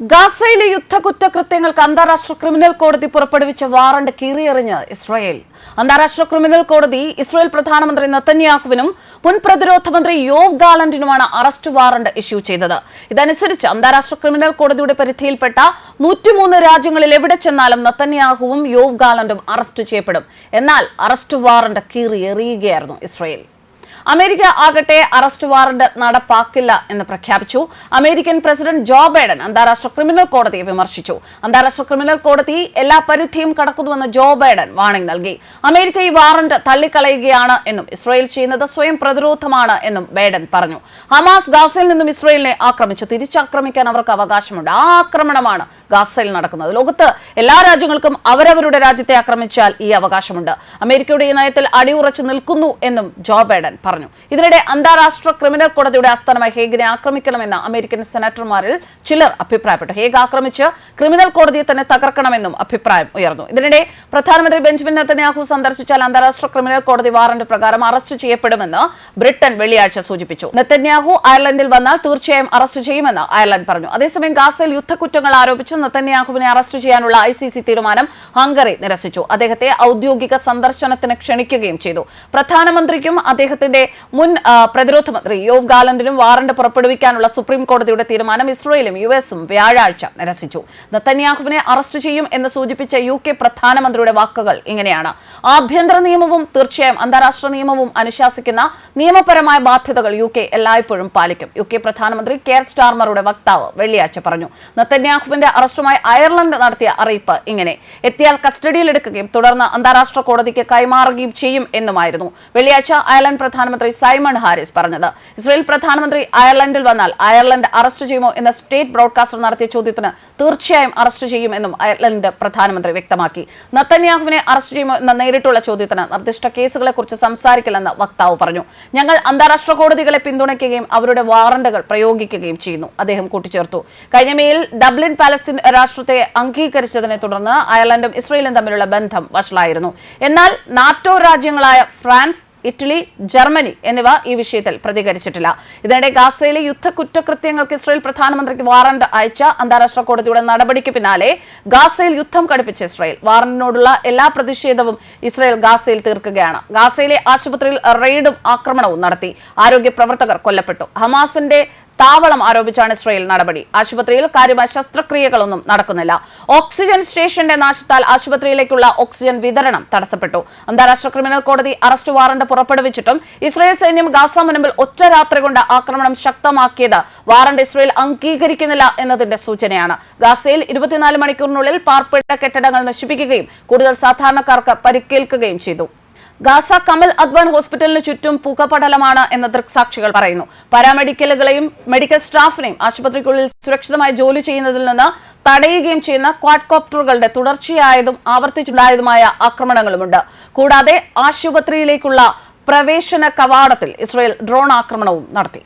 ഗാസയിലെ യുദ്ധകുറ്റകൃത്യങ്ങൾക്ക് അന്താരാഷ്ട്ര ക്രിമിനൽ കോടതി പുറപ്പെടുവിച്ച വാറണ്ട് കീറിയെറിഞ്ഞ് ഇസ്രായേൽ. അന്താരാഷ്ട്ര ക്രിമിനൽ കോടതി ഇസ്രായേൽ പ്രധാനമന്ത്രി നത്തന്യാഹുവിനും മുൻ പ്രതിരോധ മന്ത്രി യോവ് ഗാലന്റിനുമാണ് അറസ്റ്റ് വാറണ്ട് ഇഷ്യൂ ചെയ്തത്. ഇതനുസരിച്ച് അന്താരാഷ്ട്ര ക്രിമിനൽ കോടതിയുടെ പരിധിയിൽപ്പെട്ട നൂറ്റിമൂന്ന് രാജ്യങ്ങളിൽ എവിടെ ചെന്നാലും നത്തന്യാഹുവും യോവ് ഗാലന്റും അറസ്റ്റ് ചെയ്യപ്പെടും. എന്നാൽ അറസ്റ്റ് വാറണ്ട് കീറിയെറിയുകയായിരുന്നു ഇസ്രായേൽ. അമേരിക്ക ആകട്ടെ അറസ്റ്റ് വാറണ്ട് നടപ്പാക്കില്ല എന്ന് പ്രഖ്യാപിച്ചു. അമേരിക്കൻ പ്രസിഡന്റ് ജോ ബൈഡൻ അന്താരാഷ്ട്ര ക്രിമിനൽ കോടതിയെ വിമർശിച്ചു. അന്താരാഷ്ട്ര ക്രിമിനൽ കോടതി എല്ലാ പരിധിയും കടക്കുന്നുവെന്ന് ജോ ബൈഡൻ വാണിംഗ് നൽകി. അമേരിക്ക ഈ വാറണ്ട് തള്ളിക്കളയുകയാണ് എന്നും ഇസ്രായേൽ ചെയ്യുന്നത് സ്വയം പ്രതിരോധമാണ് എന്നും ബൈഡൻ പറഞ്ഞു. ഹമാസ് ഗാസയിൽ നിന്നും ഇസ്രായേലിനെ ആക്രമിച്ചു. തിരിച്ചാക്രമിക്കാൻ അവർക്ക് അവകാശമുണ്ട്. ആ ആക്രമണമാണ് ഗാസയിൽ നടക്കുന്നത്. ലോകത്ത് എല്ലാ രാജ്യങ്ങൾക്കും അവരവരുടെ രാജ്യത്തെ ആക്രമിച്ചാൽ ഈ അവകാശമുണ്ട്. അമേരിക്കയുടെ ഈ നയത്തിൽ അടിയുറച്ചു നിൽക്കുന്നു എന്നും ജോ ബൈഡൻ പറഞ്ഞു. ഇതിനിടെ അന്താരാഷ്ട്ര ക്രിമിനൽ കോടതിയുടെ ആസ്ഥാനമായി ഹേഗിനെ ആക്രമിക്കണമെന്ന് അമേരിക്കൻ സെനറ്റർമാരിൽ ചിലർ അഭിപ്രായപ്പെട്ടു. ഹേഗ് ആക്രമിച്ച് ക്രിമിനൽ കോടതിയെ തന്നെ തകർക്കണമെന്നും അഭിപ്രായം ഉയർന്നു. ഇതിനിടെ പ്രധാനമന്ത്രി ബെഞ്ചമിൻ നെതന്യാഹു സന്ദർശിച്ചാൽ അന്താരാഷ്ട്ര ക്രിമിനൽ കോടതി വാറന്റ് പ്രകാരം അറസ്റ്റ് ചെയ്യപ്പെടുമെന്ന് ബ്രിട്ടൻ വെള്ളിയാഴ്ച സൂചിപ്പിച്ചു. നെതന്യാഹു അയർലൻഡിൽ വന്നാൽ തീർച്ചയായും അറസ്റ്റ് ചെയ്യുമെന്ന് അയർലൻഡ് പറഞ്ഞു. അതേസമയം ഗാസയിൽ യുദ്ധക്കുറ്റങ്ങൾ ആരോപിച്ച് നെതന്യാഹുവിനെ അറസ്റ്റ് ചെയ്യാനുള്ള ഐ തീരുമാനം ഹംഗറി നിരസിച്ചു. അദ്ദേഹത്തെ ഔദ്യോഗിക സന്ദർശനത്തിന് ക്ഷണിക്കുകയും ചെയ്തു. പ്രധാനമന്ത്രിക്കും അദ്ദേഹത്തിന്റെ മുൻ പ്രതിരോധ മന്ത്രി യോവ് ഗാലന്റിനും വാറണ്ട് പുറപ്പെടുവിക്കാനുള്ള സുപ്രീം കോടതിയുടെ തീരുമാനം ഇസ്രയേലും യു എസും വ്യാഴാഴ്ച നിരസിച്ചു. നത്തന്യാഹുവിനെ അറസ്റ്റ് ചെയ്യും എന്ന് സൂചിപ്പിച്ച യു കെ പ്രധാനമന്ത്രിയുടെ വാക്കുകൾ ഇങ്ങനെയാണ്. ആഭ്യന്തര നിയമവും തീർച്ചയായും അന്താരാഷ്ട്ര നിയമവും അനുശാസിക്കുന്ന നിയമപരമായ ബാധ്യതകൾ യു കെ എല്ലായ്പ്പോഴും പാലിക്കും. യു കെ പ്രധാനമന്ത്രി കെയർ സ്റ്റാർമറുടെ വക്താവ് വെള്ളിയാഴ്ച പറഞ്ഞു. നത്തന്യാഹുവിന്റെ അറസ്റ്റുമായി അയർലൻഡ് നടത്തിയ അറിയിപ്പ് ഇങ്ങനെ. എത്തിയാൽ കസ്റ്റഡിയിലെടുക്കുകയും തുടർന്ന് അന്താരാഷ്ട്ര കോടതിക്ക് കൈമാറുകയും ചെയ്യും എന്നുമായിരുന്നു. വെള്ളിയാഴ്ച അയർലൻഡ് പ്രധാനമന്ത്രി സൈമൺ ഹാരിസ് പറഞ്ഞത്. ഇസ്രയേൽ പ്രധാനമന്ത്രി അയർലൻഡിൽ വന്നാൽ അയർലൻഡ് അറസ്റ്റ് ചെയ്യുമോ എന്ന സ്റ്റേറ്റ് ബ്രോഡ്കാസ്റ്റർ നടത്തിയ ചോദ്യത്തിന് തീർച്ചയായും അറസ്റ്റ് ചെയ്യുമെന്നും അയർലൻഡ് പ്രധാനമന്ത്രി വ്യക്തമാക്കി. നത്തന്യാഹുവിനെ അറസ്റ്റ് ചെയ്യുമോ എന്ന നേരിട്ടുള്ള ചോദ്യത്തിന് നിർദ്ദിഷ്ട കേസുകളെക്കുറിച്ച് സംസാരിക്കില്ലെന്ന് വക്താവ് പറഞ്ഞു. ഞങ്ങൾ അന്താരാഷ്ട്ര കോടതികളെ പിന്തുണയ്ക്കുകയും അവരുടെ വാറണ്ടുകൾ പ്രയോഗിക്കുകയും ചെയ്യുന്നു. അദ്ദേഹം കൂട്ടിച്ചേർത്തു. കഴിഞ്ഞ മേയിൽ ഡബ്ലിൻ പാലസ്തീൻ രാഷ്ട്രത്തെ അംഗീകരിച്ചതിനെ തുടർന്ന് അയർലൻഡും ഇസ്രയേലും തമ്മിലുള്ള ബന്ധം വഷളായിരുന്നു. എന്നാൽ നാറ്റോ രാജ്യങ്ങളായ ഫ്രാൻസ് ഇറ്റലി ജർമ്മനി എന്നിവ ഈ വിഷയത്തിൽ പ്രതികരിച്ചിട്ടില്ല. ഇതിനിടെ ഗാസയിലെ യുദ്ധ കുറ്റകൃത്യങ്ങൾക്ക് ഇസ്രയേൽ പ്രധാനമന്ത്രിക്ക് വാറണ്ട് അയച്ച അന്താരാഷ്ട്ര കോടതിയുടെ നടപടിക്ക് പിന്നാലെ ഗാസയിൽ യുദ്ധം കടുപ്പിച്ച ഇസ്രയേൽ. വാറണ്ടിനോടുള്ള എല്ലാ പ്രതിഷേധവും ഇസ്രയേൽ ഗാസയിൽ തീർക്കുകയാണ്. ഗാസയിലെ ആശുപത്രിയിൽ റെയ്ഡും ആക്രമണവും നടത്തി. ആരോഗ്യ പ്രവർത്തകർ കൊല്ലപ്പെട്ടു. ഹമാസിന്റെ താവളം ആരോപിച്ചാണ് ഇസ്രയേൽ നടപടി. ആശുപത്രിയിൽ കാര്യമായ ശസ്ത്രക്രിയകളൊന്നും നടക്കുന്നില്ല. ഓക്സിജൻ സ്റ്റേഷന്റെ നാശത്താൽ ആശുപത്രിയിലേക്കുള്ള ഓക്സിജൻ വിതരണം തടസ്സപ്പെട്ടു. അന്താരാഷ്ട്ര ക്രിമിനൽ കോടതി അറസ്റ്റ് വാറണ്ട് പുറപ്പെടുവിച്ചിട്ടും ഇസ്രയേൽ സൈന്യം ഗാസ മുനമ്പിൽ ഒറ്റ രാത്രി കൊണ്ട് ആക്രമണം ശക്തമാക്കിയത് വാറണ്ട് ഇസ്രയേൽ അംഗീകരിക്കുന്നില്ല എന്നതിന്റെ സൂചനയാണ്. ഗാസയിൽ ഇരുപത്തിനാല് മണിക്കൂറിനുള്ളിൽ പാർപ്പിട കെട്ടിടങ്ങൾ നശിപ്പിക്കുകയും കൂടുതൽ സാധാരണക്കാർക്ക് പരിക്കേൽക്കുകയും ചെയ്തു. ഗാസ കമൽ അദ്വാൻ ഹോസ്പിറ്റലിന് ചുറ്റും പുകപടലമാണ് എന്ന് ദൃക്സാക്ഷികൾ പറയുന്നു. പാരാമെഡിക്കലുകളെയും മെഡിക്കൽ സ്റ്റാഫിനെയും ആശുപത്രിക്കുള്ളിൽ സുരക്ഷിതമായി ജോലി ചെയ്യുന്നതിൽ നിന്ന് തടയുകയും ചെയ്യുന്ന ക്വാഡ്കോപ്റ്ററുകളുടെ തുടർച്ചയായതും ആവർത്തിച്ചുണ്ടായതുമായ ആക്രമണങ്ങളുമുണ്ട്. കൂടാതെ ആശുപത്രിയിലേക്കുള്ള പ്രവേശന കവാടത്തിൽ ഇസ്രയേൽ ഡ്രോൺ ആക്രമണവും നടത്തി.